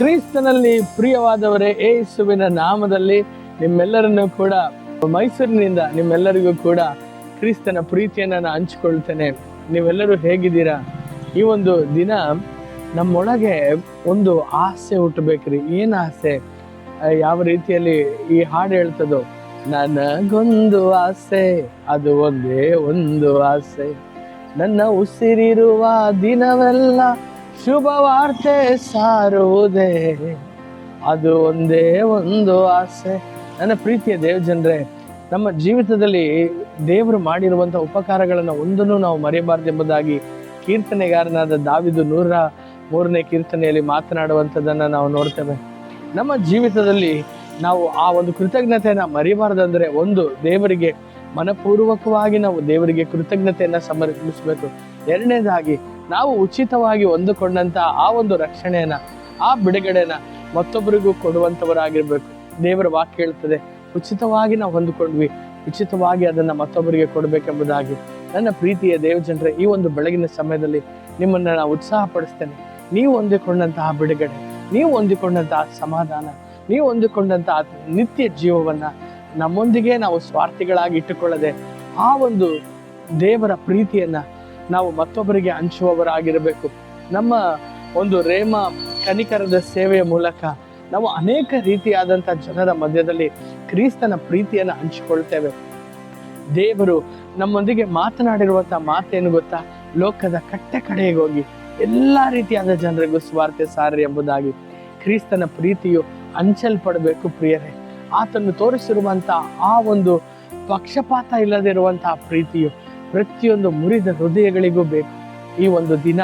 ಕ್ರಿಸ್ತನಲ್ಲಿ ಪ್ರಿಯವಾದವರೇ ಏಸುವಿನ ನಾಮದಲ್ಲಿ ನಿಮ್ಮೆಲ್ಲರನ್ನು ಕೂಡ ಮೈಸೂರಿನಿಂದ ನಿಮ್ಮೆಲ್ಲರಿಗೂ ಕೂಡ ಕ್ರಿಸ್ತನ ಪ್ರೀತಿಯನ್ನು ನಾನು ಹಂಚಿಕೊಳ್ತೇನೆ. ನೀವೆಲ್ಲರೂ ಹೇಗಿದ್ದೀರಾ? ಈ ಒಂದು ದಿನ ನಮ್ಮೊಳಗೆ ಒಂದು ಆಸೆ ಹುಟ್ಟಬೇಕ್ರಿ. ಏನು ಆಸೆ? ಯಾವ ರೀತಿಯಲ್ಲಿ ಈ ಹಾಡು ಹೇಳ್ತದೋ? ನನಗೊಂದು ಆಸೆ, ಅದು ಒಂದೇ ಒಂದು ಆಸೆ. ನನ್ನ ಉಸಿರಿರುವ ದಿನವೆಲ್ಲ ಶುಭ ವಾರ್ತೆ ಸಾರುವುದೇ. ಅದು ಒಂದೇ ಒಂದು ಆಸೆ. ನನ್ನ ಪ್ರೀತಿಯ ದೇವಜನರೇ, ನಮ್ಮ ಜೀವಿತದಲ್ಲಿ ದೇವರು ಮಾಡಿರುವಂಥ ಉಪಕಾರಗಳನ್ನು ಒಂದನ್ನು ನಾವು ಮರೆಯಬಾರ್ದೆಂಬುದಾಗಿ ಕೀರ್ತನೆಗಾರನಾದ ದಾವಿದು ನೂರ ಮೂರನೇ ಕೀರ್ತನೆಯಲ್ಲಿ ಮಾತನಾಡುವಂಥದ್ದನ್ನು ನಾವು ನೋಡ್ತೇವೆ. ನಮ್ಮ ಜೀವಿತದಲ್ಲಿ ನಾವು ಆ ಒಂದು ಕೃತಜ್ಞತೆಯನ್ನು ಮರಿಬಾರ್ದಂದ್ರೆ ಒಂದು, ದೇವರಿಗೆ ಮನಪೂರ್ವಕವಾಗಿ ನಾವು ದೇವರಿಗೆ ಕೃತಜ್ಞತೆಯನ್ನು ಸಮರ್ಪಿಸಬೇಕು. ಎರಡನೇದಾಗಿ ನಾವು ಉಚಿತವಾಗಿ ಹೊಂದಿಕೊಂಡಂತ ಆ ಒಂದು ರಕ್ಷಣೆಯನ್ನ, ಆ ಬಿಡುಗಡೆನ ಮತ್ತೊಬ್ಬರಿಗೂ ಕೊಡುವಂತವರಾಗಿರ್ಬೇಕು ದೇವರ ವಾಕ್ಯ ಹೇಳ್ತದೆ, ಉಚಿತವಾಗಿ ನಾವು ಹೊಂದಿಕೊಂಡ್ವಿ, ಉಚಿತವಾಗಿ ಅದನ್ನ ಮತ್ತೊಬ್ಬರಿಗೆ ಕೊಡಬೇಕೆಂಬುದಾಗಿ. ನನ್ನ ಪ್ರೀತಿಯ ದೇವಜನರೇ ಈ ಒಂದು ಬೆಳಗಿನ ಸಮಯದಲ್ಲಿ ನಿಮ್ಮನ್ನ ನಾನು ಉತ್ಸಾಹ ಪಡಿಸ್ತೇನೆ ನೀವು ಹೊಂದಿಕೊಂಡಂತಹ ಬಿಡುಗಡೆ, ನೀವು ಹೊಂದಿಕೊಂಡಂತಹ ಸಮಾಧಾನ, ನೀವು ಹೊಂದಿಕೊಂಡಂತಹ ನಿತ್ಯ ಜೀವವನ್ನ ನಮ್ಮೊಂದಿಗೆ ನಾವು ಸ್ವಾರ್ಥಿಗಳಾಗಿ ಇಟ್ಟುಕೊಳ್ಳದೆ, ಆ ಒಂದು ದೇವರ ಪ್ರೀತಿಯನ್ನ ನಾವು ಮತ್ತೊಬ್ಬರಿಗೆ ಹಂಚುವವರಾಗಿರಬೇಕು. ನಮ್ಮ ಒಂದು ರೇಮ ಕನಿಕರದ ಸೇವೆಯ ಮೂಲಕ ನಾವು ಅನೇಕ ರೀತಿಯಾದಂಥ ಜನರ ಮಧ್ಯದಲ್ಲಿ ಕ್ರೀಸ್ತನ ಪ್ರೀತಿಯನ್ನು ಹಂಚಿಕೊಳ್ತೇವೆ. ದೇವರು ನಮ್ಮೊಂದಿಗೆ ಮಾತನಾಡಿರುವಂಥ ಮಾತೇನು ಗೊತ್ತಾ? ಲೋಕದ ಕಟ್ಟ ಕಡೆಗೆ ಹೋಗಿ ಎಲ್ಲ ರೀತಿಯಾದ ಜನರಿಗೂ ಸ್ವಾರ್ಥ ಸಾರಿ ಎಂಬುದಾಗಿ ಕ್ರೀಸ್ತನ ಪ್ರೀತಿಯು ಹಂಚಲ್ಪಡಬೇಕು ಪ್ರಿಯರೇ. ಆತನು ತೋರಿಸಿರುವಂಥ ಆ ಒಂದು ಪಕ್ಷಪಾತ ಇಲ್ಲದಿರುವಂತಹ ಪ್ರೀತಿಯು ಪ್ರತಿಯೊಂದು ಮುರಿದ ಹೃದಯಗಳಿಗೂ ಬೇಕು. ಈ ಒಂದು ದಿನ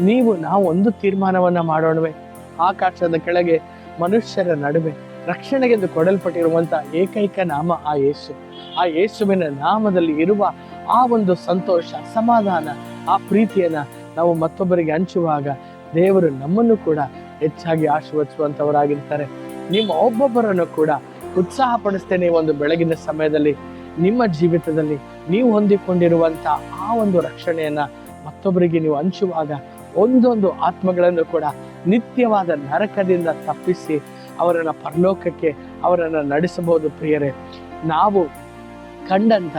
ನೀವು ನಾವು ಒಂದು ತೀರ್ಮಾನವನ್ನ ಮಾಡೋಣವೆ. ಆಕಾಶದ ಕೆಳಗೆ ಮನುಷ್ಯರ ನಡುವೆ ರಕ್ಷಣೆಗೆಂದು ಕೊಡಲ್ಪಟ್ಟಿರುವಂತ ಏಕೈಕ ನಾಮ ಆ ಯೇಸು. ಆ ಯೇಸುವಿನ ನಾಮದಲ್ಲಿ ಇರುವ ಆ ಒಂದು ಸಂತೋಷ, ಸಮಾಧಾನ, ಆ ಪ್ರೀತಿಯನ್ನ ನಾವು ಮತ್ತೊಬ್ಬರಿಗೆ ಹಂಚುವಾಗ ದೇವರು ನಮ್ಮನ್ನು ಕೂಡ ಹೆಚ್ಚಾಗಿ ಆಶೀರ್ವದಿಸುವಂತವರಾಗಿರ್ತಾರೆ. ನಿಮ್ಮ ಒಬ್ಬೊಬ್ಬರನ್ನು ಕೂಡ ಉತ್ಸಾಹ ಪಡಿಸ್ತೇನೆ ಒಂದು ಬೆಳಗಿನ ಸಮಯದಲ್ಲಿ. ನಿಮ್ಮ ಜೀವಿತದಲ್ಲಿ ನೀವು ಹೊಂದಿಕೊಂಡಿರುವಂಥ ಆ ಒಂದು ರಕ್ಷಣೆಯನ್ನ ಮತ್ತೊಬ್ಬರಿಗೆ ನೀವು ಹಂಚುವಾಗ ಒಂದೊಂದು ಆತ್ಮಗಳನ್ನು ಕೂಡ ನಿತ್ಯವಾದ ನರಕದಿಂದ ತಪ್ಪಿಸಿ ಅವರನ್ನು ಪರಲೋಕಕ್ಕೆ ಅವರನ್ನು ನಡೆಸಬಹುದು ಪ್ರಿಯರೇ. ನಾವು ಕಂಡಂತ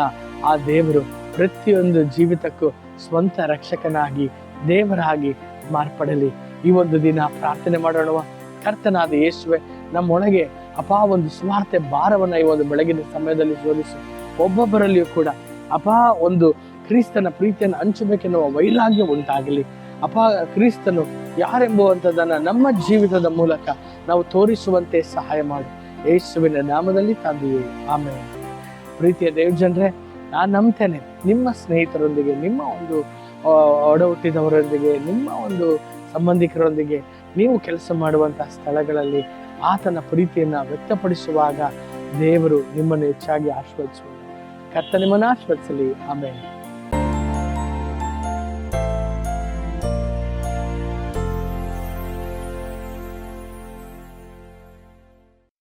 ಆ ದೇವರು ಪ್ರತಿಯೊಂದು ಜೀವಿತಕ್ಕೂ ಸ್ವಂತ ರಕ್ಷಕನಾಗಿ, ದೇವರಾಗಿ ಮಾರ್ಪಡಲಿ. ಈ ಒಂದು ದಿನ ಪ್ರಾರ್ಥನೆ ಮಾಡೋಣ ಕರ್ತನಾದ ಯೇಸುವೆ, ನಮ್ಮೊಳಗೆ ಅಪಾ ಒಂದು ಸ್ವಾರ್ಥ ಭಾರವನ್ನು ಈ ಒಂದು ಬೆಳಗಿನ ಸಮಯದಲ್ಲಿ ಸೋಲಿಸಿ ಒಬ್ಬೊಬ್ಬರಲ್ಲಿಯೂ ಕೂಡ ಅಪಾ, ಒಂದು ಕ್ರಿಸ್ತನ ಪ್ರೀತಿಯನ್ನು ಹಂಚಬೇಕೆನ್ನುವ ವೈರಾಗ್ಯ ಉಂಟಾಗಲಿ. ಅಪ, ಕ್ರಿಸ್ತನು ಯಾರೆಂಬುವಂಥದ್ದನ್ನು ನಮ್ಮ ಜೀವಿತದ ಮೂಲಕ ನಾವು ತೋರಿಸುವಂತೆ ಸಹಾಯ ಮಾಡು. ಯೇಸುವಿನ ನಾಮದಲ್ಲಿ ತಂದೆಯೇ ಆಮೇಲೆ ಪ್ರೀತಿಯ ದೇವಜನರೇ, ನಾನು ನಂಬ್ತೇನೆ. ನಿಮ್ಮ ಸ್ನೇಹಿತರೊಂದಿಗೆ, ನಿಮ್ಮ ಒಂದು ಒಡಹುಟ್ಟಿದವರೊಂದಿಗೆ ಒಡ ಹುಟ್ಟಿದವರೊಂದಿಗೆ ನಿಮ್ಮ ಒಂದು ಸಂಬಂಧಿಕರೊಂದಿಗೆ ನೀವು ಕೆಲಸ ಮಾಡುವಂತಹ ಸ್ಥಳಗಳಲ್ಲಿ ಆತನ ಪ್ರೀತಿಯನ್ನು ವ್ಯಕ್ತಪಡಿಸುವಾಗ ದೇವರು ನಿಮ್ಮನ್ನು ಹೆಚ್ಚಾಗಿ ಆಶೀರ್ವದಿಸುವ ಕರ್ತ ನಿಮ್ಮನ್ನು ಆಶೀರ್ವದಿಸಲಿ ಆಮೇಲೆ